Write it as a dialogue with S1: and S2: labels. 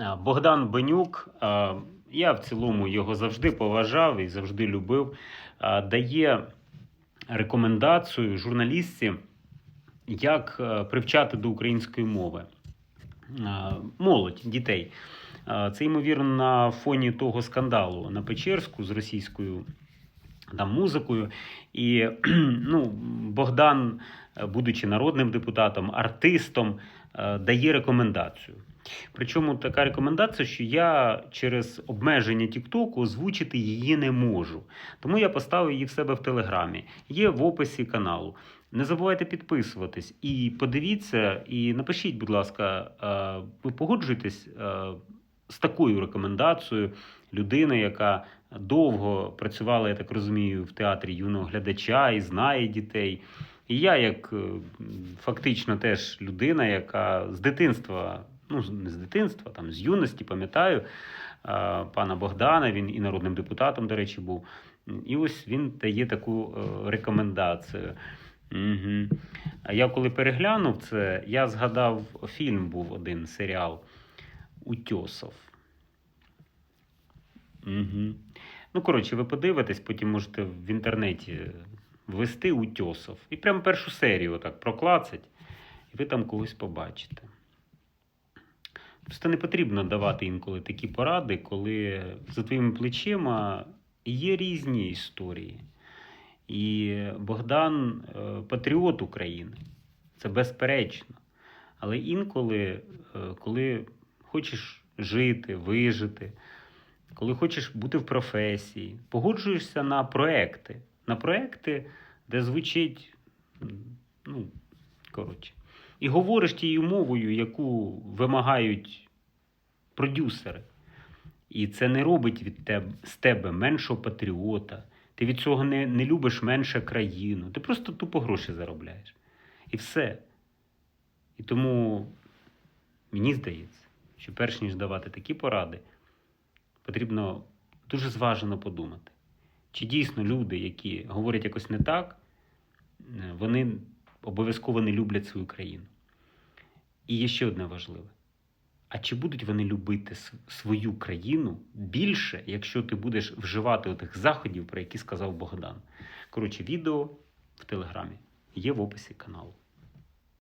S1: Е, Богдан Бенюк, е, я в цілому його завжди поважав і завжди любив. е, Дає рекомендацію журналістці, як привчати до української мови молодь, дітей. Це ймовірно на фоні того скандалу на Печерську з російською там музикою. І ну, Богдан, е, будучи народним депутатом, артистом, е, дає рекомендацію. Причому така рекомендація, що я через обмеження Тіктоку озвучити її не можу. Тому я поставив її в себе в Телеграмі. Є в описі каналу. Не забувайте підписуватись і подивіться, і напишіть, будь ласка, е, ви погоджуєтесь з такою рекомендацією людини, яка довго працювала, я так розумію, в театрі юного глядача і знає дітей. І я, як е, фактично теж людина, яка з дитинства, ну не з дитинства, там з юності пам'ятаю е, пана Богдана, він і народним депутатом, до речі, був. І ось він дає таку е, рекомендацію. Угу. Я коли переглянув це, я згадав фільм був один серіал Утьосов. Угу. Ну, коротше, ви подивитесь, потім можете в інтернеті ввести Утьосов. І прямо першу серію отак проклацать, і ви там когось побачите. Просто не потрібно давати інколи такі поради, коли за твоїми плечима є різні історії. І Богдан е, патріот України. Це безперечно. Але інколи, е, коли хочеш жити, вижити, коли хочеш бути в професії, погоджуєшся на проекти. На проекти, де звучить, ну, коротше, і говориш тією мовою, яку вимагають продюсери. І це не робить від тебе, з тебе меншого патріота. Ти від цього не, не любиш менше країну. Ти просто тупо гроші заробляєш. І все. І тому мені здається, що перш ніж давати такі поради, потрібно дуже зважено подумати, чи дійсно люди, які говорять якось не так, е, вони обов'язково не люблять свою країну. І є ще одне важливе. А чи будуть вони любити свою країну більше, якщо ти будеш вживати отих заходів, про які сказав Богдан? Коротше, відео в телеграмі є в описі каналу.